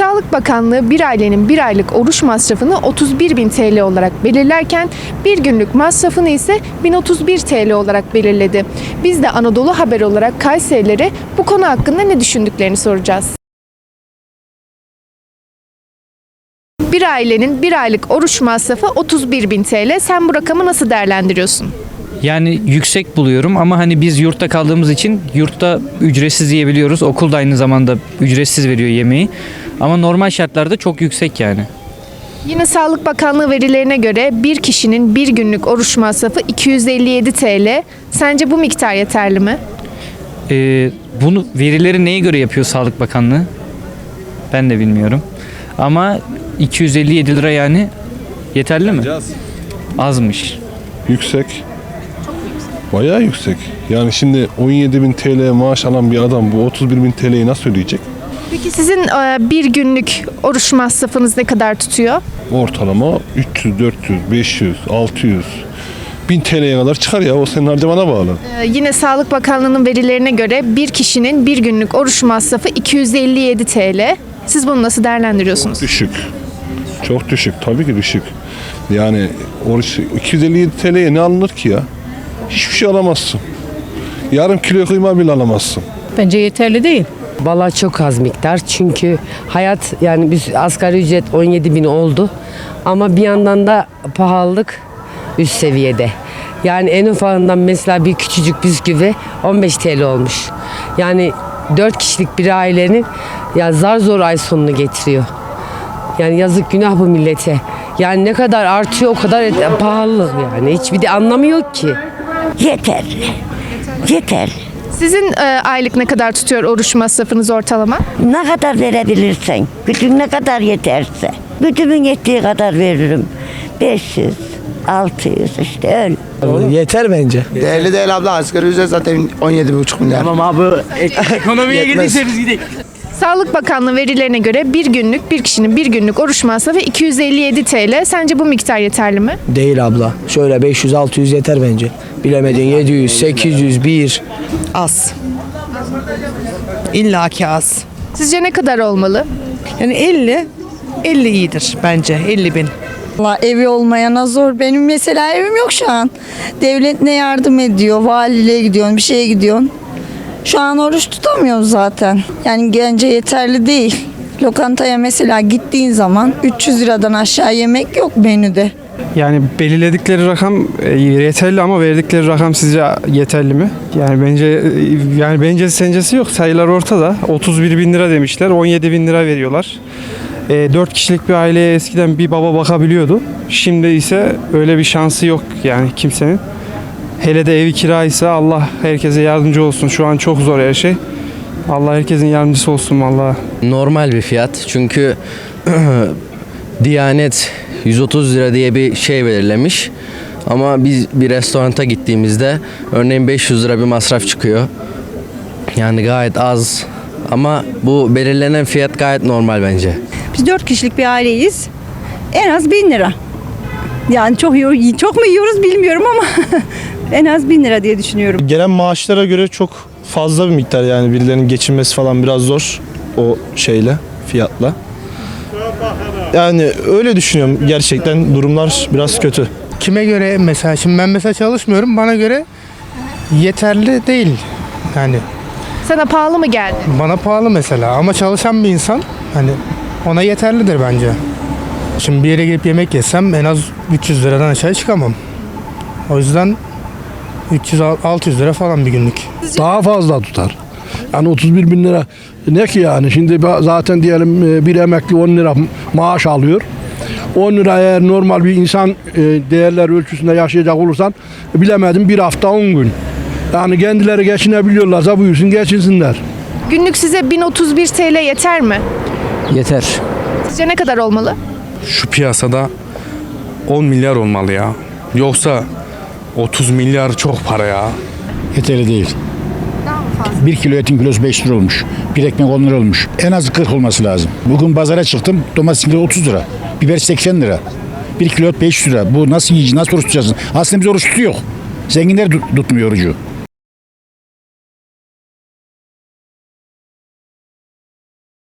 Sağlık Bakanlığı bir ailenin bir aylık oruç masrafını 31 bin TL olarak belirlerken bir günlük masrafını ise 1031 TL olarak belirledi. Biz de Anadolu Haber olarak Kayserilere bu konu hakkında ne düşündüklerini soracağız. Bir ailenin bir aylık oruç masrafı 31 bin TL. Sen bu rakamı nasıl değerlendiriyorsun? Yani yüksek buluyorum ama hani biz yurtta kaldığımız için yurtta ücretsiz yiyebiliyoruz. Okul da aynı zamanda ücretsiz veriyor yemeği. Ama normal şartlarda çok yüksek yani. Yine Sağlık Bakanlığı verilerine göre bir kişinin bir günlük oruç masrafı 257 TL. Sence bu miktar yeterli mi? Ee, bunu verileri neye göre yapıyor Sağlık Bakanlığı? Ben de bilmiyorum. Ama 257 lira yani yeterli mi? Azmış. Yüksek. Bayağı yüksek. Yani şimdi 17.000 TL maaş alan bir adam bu 31.000 TL'yi nasıl ödeyecek? Peki sizin e, bir günlük oruç masrafınız ne kadar tutuyor? Ortalama 300, 400, 500, 600, 1000 TL'ye kadar çıkar ya. O senin harcamana bağlı. E, Yine Sağlık Bakanlığı'nın verilerine göre bir kişinin bir günlük oruç masrafı 257 TL. Siz bunu nasıl değerlendiriyorsunuz? Düşük. Çok düşük. Tabii ki düşük. Yani oruç 257 TL'ye ne alınır ki ya? Hiçbir şey alamazsın. Yarım kilo kıyma bile alamazsın. Bence yeterli değil. Valla çok az miktar çünkü hayat yani biz asgari ücret 17 bin oldu ama bir yandan da pahalılık üst seviyede. Yani en ufağından mesela bir küçücük bisküvi 15 TL olmuş. Yani 4 kişilik bir ailenin ya zar zor ay sonunu getiriyor. Yani yazık günah bu millete. Yani ne kadar artıyor o kadar et- pahalılık yani. Hiçbir de anlamı yok ki. Yeterli. Yeterli. Sizin e, aylık ne kadar tutuyor oruç masrafınız ortalama? Ne kadar verebilirsen, gücün ne kadar yeterse. Gücümün yettiği kadar veririm. 500, 600 işte öyle. Yeter bence. Değerli değil abla asgari ücret zaten 17,5 milyar. Tamam abi ekonomiye Yetmez. girdiyseniz gidelim. Sağlık Bakanlığı verilerine göre bir günlük bir kişinin bir günlük oruç masrafı 257 TL. Sence bu miktar yeterli mi? Değil abla. Şöyle 500-600 yeter bence. Bilemedin 700, 800, 1. Az. İlla ki az. Sizce ne kadar olmalı? Yani 50, 50 iyidir bence 50 bin. Valla evi olmayana zor. Benim mesela evim yok şu an. Devlet ne yardım ediyor? Valiliğe gidiyorsun, bir şeye gidiyorsun. Şu an oruç tutamıyoruz zaten. Yani gence yeterli değil. Lokantaya mesela gittiğin zaman 300 liradan aşağı yemek yok menüde. Yani belirledikleri rakam e, yeterli ama verdikleri rakam sizce yeterli mi? Yani bence e, yani bence sencesi yok. Sayılar ortada. 31 bin lira demişler. 17 bin lira veriyorlar. 4 kişilik bir aileye eskiden bir baba bakabiliyordu. Şimdi ise öyle bir şansı yok yani kimsenin. Hele de evi kiraysa Allah herkese yardımcı olsun. Şu an çok zor her şey. Allah herkesin yardımcısı olsun vallahi. normal bir fiyat. Çünkü Diyanet 130 lira diye bir şey belirlemiş. Ama biz bir restoranta gittiğimizde örneğin 500 lira bir masraf çıkıyor. Yani gayet az. Ama bu belirlenen fiyat gayet normal bence. Biz 4 kişilik bir aileyiz. En az 1000 lira. Yani çok çok mu yiyoruz bilmiyorum ama en az 1000 lira diye düşünüyorum. Gelen maaşlara göre çok fazla bir miktar yani birilerinin geçinmesi falan biraz zor o şeyle fiyatla. Yani öyle düşünüyorum gerçekten durumlar biraz kötü. Kime göre mesela şimdi ben mesela çalışmıyorum bana göre yeterli değil. Yani Sana pahalı mı geldi? bana pahalı mesela ama çalışan bir insan hani ona yeterlidir bence. Şimdi bir yere gidip yemek yesem en az 300 liradan aşağı çıkamam. O yüzden 300-600 lira falan bir günlük. Daha fazla tutar. Yani 31 bin lira ne ki yani şimdi zaten diyelim e, bir emekli 10 lira maaş alıyor. 10 lira eğer normal bir insan e, değerler ölçüsünde yaşayacak olursan bilemedim bir hafta 10 gün. Yani kendileri geçinebiliyorlarsa buyursun geçinsinler. Günlük size 1031 TL yeter mi? Yeter. Sizce ne kadar olmalı? Şu piyasada 10 milyar olmalı ya. Yoksa 30 milyar çok para ya. Yeterli değil. Bir kilo etin kilosu 5 lira olmuş. Bir ekmek 10 lira olmuş. En az 40 olması lazım. Bugün pazara çıktım. Domates kilo 30 lira. Biber 80 lira. Bir kilo et 5 lira. Bu nasıl yiyeceğiz? Nasıl oruç tutacaksın? Aslında biz oruç tutuyor. Zenginler tut- tutmuyor orucu.